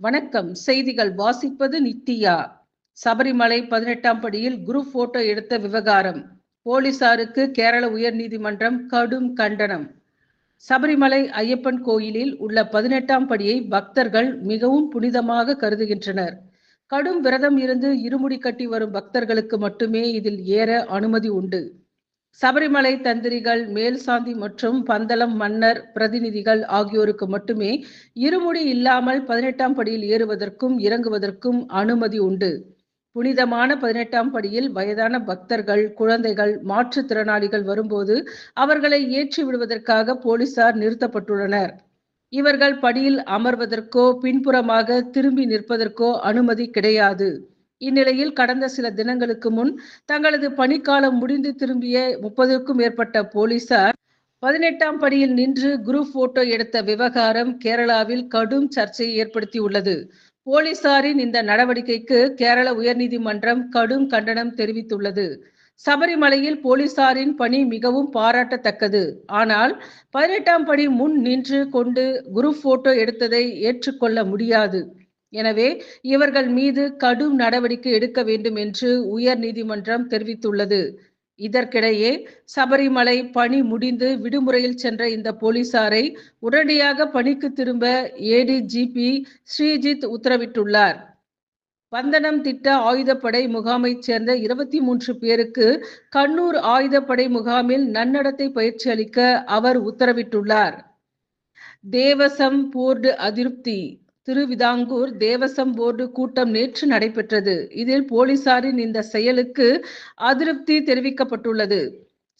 வணக்கம். செய்திகள் வாசிப்பது நித்தியா சபரிமலை பதினெட்டாம் படியில் குரூப் போட்டோ எடுத்த விவகாரம். போலீசாருக்கு கேரள உயர்நீதிமன்றம் கடும் கண்டனம். சபரிமலை ஐயப்பன் கோயிலில் உள்ள பதினெட்டாம் படியை பக்தர்கள் மிகவும் புனிதமாக கருதுகின்றனர். கடும் விரதம் இருந்து இருமுடி கட்டி வரும் பக்தர்களுக்கு மட்டுமே இதில் ஏற அனுமதி உண்டு. சபரிமலை தந்திரிகள் மேல்சாந்தி மற்றும் பந்தளம் மன்னர் பிரதிநிதிகள் ஆகியோருக்கு மட்டுமே இருமுடி இல்லாமல் பதினெட்டாம் படியில் ஏறுவதற்கும் இறங்குவதற்கும் அனுமதி உண்டு. புனிதமான பதினெட்டாம் படியில் வயதான பக்தர்கள் குழந்தைகள் மாற்றுத்திறனாளிகள் வரும்போது அவர்களை ஏற்றி விடுவதற்காக போலீசார் நிறுத்தப்பட்டுள்ளனர். இவர்கள் படியில் அமர்வதற்கோ பின்புறமாக திரும்பி நிற்பதற்கோ அனுமதி கிடையாது. இந்நிலையில் கடந்த சில தினங்களுக்கு முன் தங்களது பணிக்காலம் முடிந்து திரும்பிய முப்பதுக்கும் மேற்பட்ட போலீசார் பதினெட்டாம் படியில் நின்று குரூப் போட்டோ எடுத்த விவகாரம் கேரளாவில் கடும் சர்ச்சையை ஏற்படுத்தியுள்ளது. போலீசாரின் இந்த நடவடிக்கைக்கு கேரள உயர்நீதிமன்றம் கடும் கண்டனம் தெரிவித்துள்ளது. சபரிமலையில் போலீசாரின் பணி மிகவும் பாராட்டத்தக்கது. ஆனால் பதினெட்டாம் படி முன் நின்று கொண்டு குரூப் போட்டோ எடுத்ததை ஏற்றுக்கொள்ள முடியாது. எனவே இவர்கள் மீது கடும் நடவடிக்கை எடுக்க வேண்டும் என்று உயர் நீதிமன்றம் தெரிவித்துள்ளது. இதற்கிடையே சபரிமலை பணி முடிந்து விடுமுறையில் சென்ற இந்த போலீசாரை உடனடியாக பணிக்கு திரும்ப ஏடிஜிபி ஸ்ரீஜித் உத்தரவிட்டுள்ளார். வந்தனம் திட்ட ஆயுதப்படை முகாமைச் சேர்ந்த இருபத்தி மூன்று பேருக்கு கண்ணூர் ஆயுதப்படை முகாமில் நன்னடத்தை பயிற்சி அளிக்க அவர் உத்தரவிட்டுள்ளார். தேவசம் போர்டு அதிருப்தி. திருவிதாங்கூர் தேவசம் போர்டு கூட்டம் நேற்று நடைபெற்றது. இதில் போலீசாரின் இந்த செயலுக்கு அதிருப்தி தெரிவிக்கப்பட்டுள்ளது.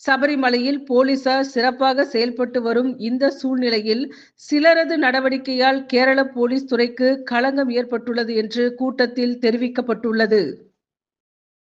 சபரிமலையில் போலீசார் சிறப்பாக செயல்பட்டு வரும் இந்த சூழ்நிலையில் சிலரது நடவடிக்கையால் கேரள போலீஸ் துறைக்கு களங்கம் ஏற்பட்டுள்ளது என்று கூட்டத்தில் தெரிவிக்கப்பட்டுள்ளது.